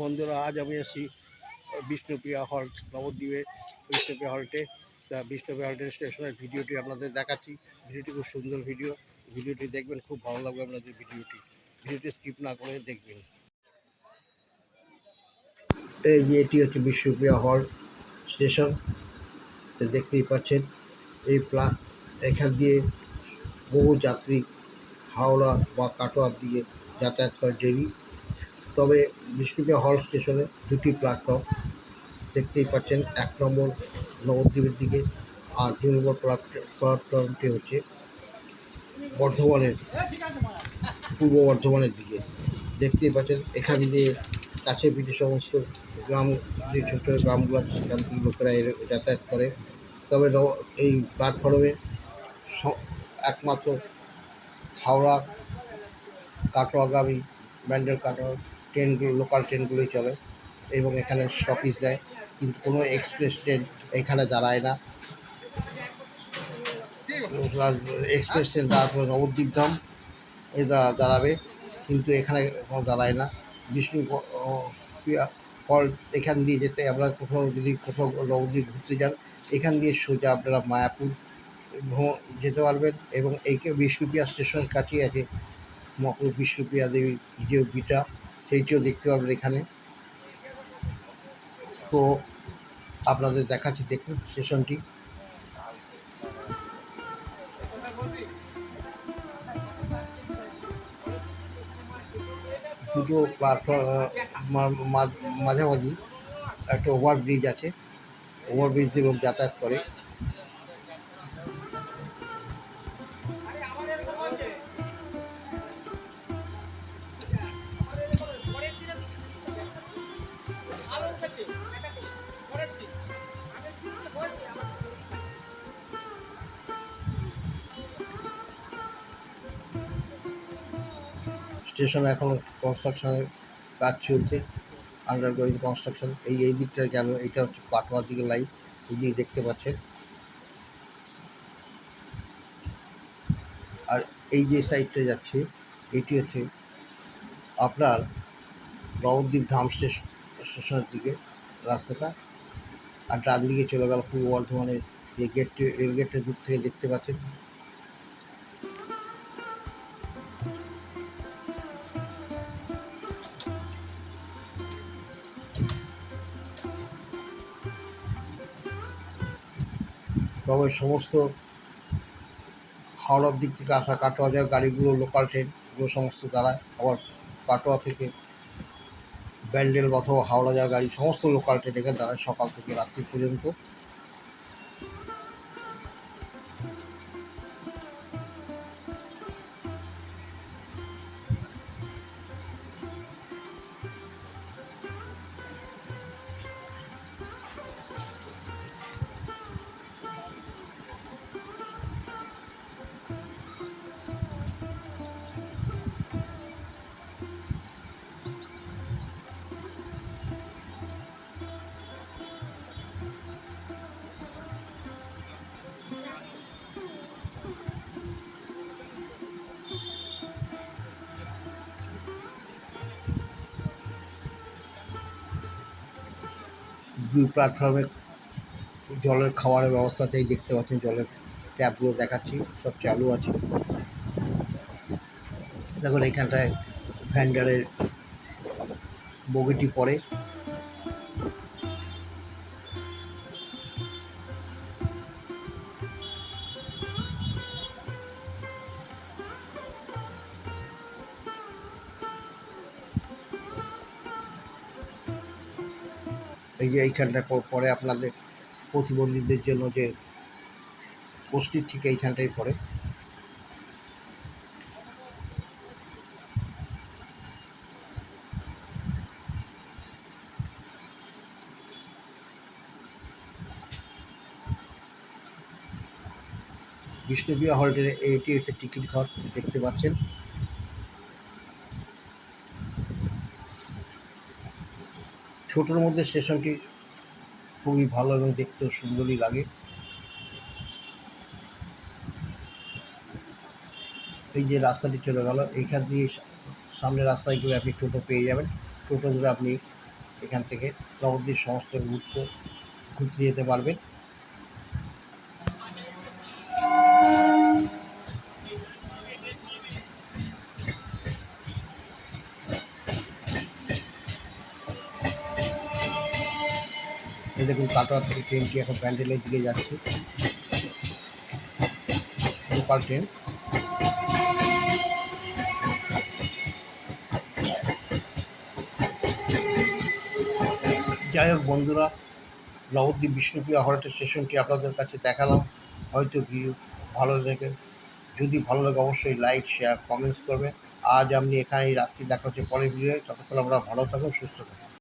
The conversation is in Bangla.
বন্ধুরা, আজ আমি এসেছি বিষ্ণুপ্রিয়া হল, নবদ্বীপে, বিষ্ণুপ্রিয়া হলটে। বিষ্ণুপ্রিয়া হলটে স্টেশনের ভিডিওটি আপনাদের দেখাচ্ছি। ভিডিওটি খুব সুন্দর ভিডিও। ভিডিওটি দেখবেন, খুব ভালো লাগবে আপনাদের ভিডিওটি। ভিডিওটি স্কিপ না করে দেখবেন। এই যে এটি হচ্ছে বিষ্ণুপ্রিয়া হল স্টেশন। তো দেখতেই পাচ্ছেন, এই প্লা, এখান দিয়ে বহু যাত্রী হাওড়া বা কাটোয়ার দিয়ে যাতায়াত করে ডেলি তবে বিষ্ণুপ্রিয়া হল স্টেশনে দুটি প্ল্যাটফর্ম। দেখতেই পাচ্ছেন, এক নম্বর নবদ্বীপের দিকে আর দুই নম্বর প্ল্যাট- প্ল্যাটফর্মটি হচ্ছে বর্ধমানের, পূর্ব বর্ধমানের দিকে। দেখতেই পাচ্ছেন, এখান দিয়ে কাছে পিঠে সমস্ত গ্রাম, যে ছোট ছোট গ্রামগুলো আছে, সেখান থেকে লোকেরা যাতায়াত করে। তবে এই প্ল্যাটফর্মে একমাত্র হাওড়া, কাটোয়াগামী, ব্যান্ডেল কাটোয়া ট্রেনগুলো লোকাল ট্রেনগুলোই চলে এবং এখানে স্টপিস দেয়। কিন্তু কোনো এক্সপ্রেস ট্রেন এখানে দাঁড়ায় না। এক্সপ্রেস ট্রেন দাঁড়াতে হবে নবদ্বীপ ধাম এ দাঁড়াবে। কিন্তু এখানে দাঁড়ায় না। বিষ্ণু ফল এখান দিয়ে যেতে, আমরা কোথাও যদি কোথাও নবদ্বীপ ঘুরতে যান, এখান দিয়ে সোজা আপনারা মায়াপুর যেতে পারবেন এবং এই বিষ্ণুপ্রিয়া স্টেশনের কাছেই আছে মহাপুর বিষ্ণুপ্রিয়া দেবীর যে বিটা সেইটিও দেখতে পাবেন এখানে। তো আপনাদের দেখাচ্ছি, দেখুন স্টেশনটি দুটো মাঝামাঝি একটা ওভারব্রিজ আছে। ওভারব্রিজ দিয়ে লোক যাতায়াত করে। স্টেশনে এখনও কনস্ট্রাকশনের কাজ চলছে আন্ডারগোয়িং কনস্ট্রাকশন এই এই দিকটা গেল এটা হচ্ছে কাটোয়ার দিকে লাইন এই যে দেখতে পাচ্ছেন। আর এই যে সাইডটা যাচ্ছে, এটি হচ্ছে আপনার নবদ্বীপ ধাম স্টেশন স্টেশনের দিকে রাস্তাটা। আর ডান দিকে চলে গেল পূর্ব বর্ধমানের যে গেটটি রেল গেটটা দূর থেকে দেখতে পাচ্ছেন। তবে সমস্ত হাওড়ার দিক থেকে আসা কাটোয়া যাওয়ার গাড়িগুলো লোকাল ট্রেনগুলো সমস্ত দাঁড়ায় আবার কাটোয়া থেকে ব্যান্ডেল অথবা হাওড়া যাওয়ার গাড়ি, সমস্ত লোকাল ট্রেন এখানে দাঁড়ায় সকাল থেকে রাত্রি পর্যন্ত। প্ল্যাটফর্মে জলের খাওয়ারের ব্যবস্থাতেই দেখতে পাচ্ছেন, জলের ট্যাপগুলো দেখাচ্ছি, সব চালু আছে। দেখুন, এখানটায় ভ্যান্ডারের বগিটি পড়ে। এই যে এইখানটায় প- পরে আপনাদের প্রতিবন্ধীদের জন্য যে পোস্টটি ঠিক এইখানটাই পড়ে। বিষ্ণুপ্রিয়া হলটের এটি হচ্ছে টিকিট ঘর, দেখতে পাচ্ছেন। ছোটোর মধ্যে স্টেশনটি খুবই ভালো এবং দেখতেও সুন্দরই লাগে। এই যে রাস্তাটি চলে গেল এইখান দিয়ে সামনে রাস্তায় গেলে আপনি টোটো পেয়ে যাবেন। টোটো ধরে আপনি এখান থেকে নবদ্বীপ সমস্ত ঘুরতে ঘুরতে যেতে পারবেন। এই দেখুন, কাটোয়া থেকে ট্রেনটি এখন প্যান্ডেলের দিকে যাচ্ছে? লোকাল ট্রেন যাই হোক বন্ধুরা, নবদ্বীপ বিষ্ণুপ্রিয়া হল্টের স্টেশনটি আপনাদের কাছে দেখালাম। হয়তো ভিডিও ভালো লেগে, যদি ভালো লাগে অবশ্যই লাইক শেয়ার কমেন্টস করবেন। আজ আপনি এখানেই রাত্রি দেখা হচ্ছে পরের ভিডিও ততক্ষণ আমরা ভালো থাকুন, সুস্থ থাকুন।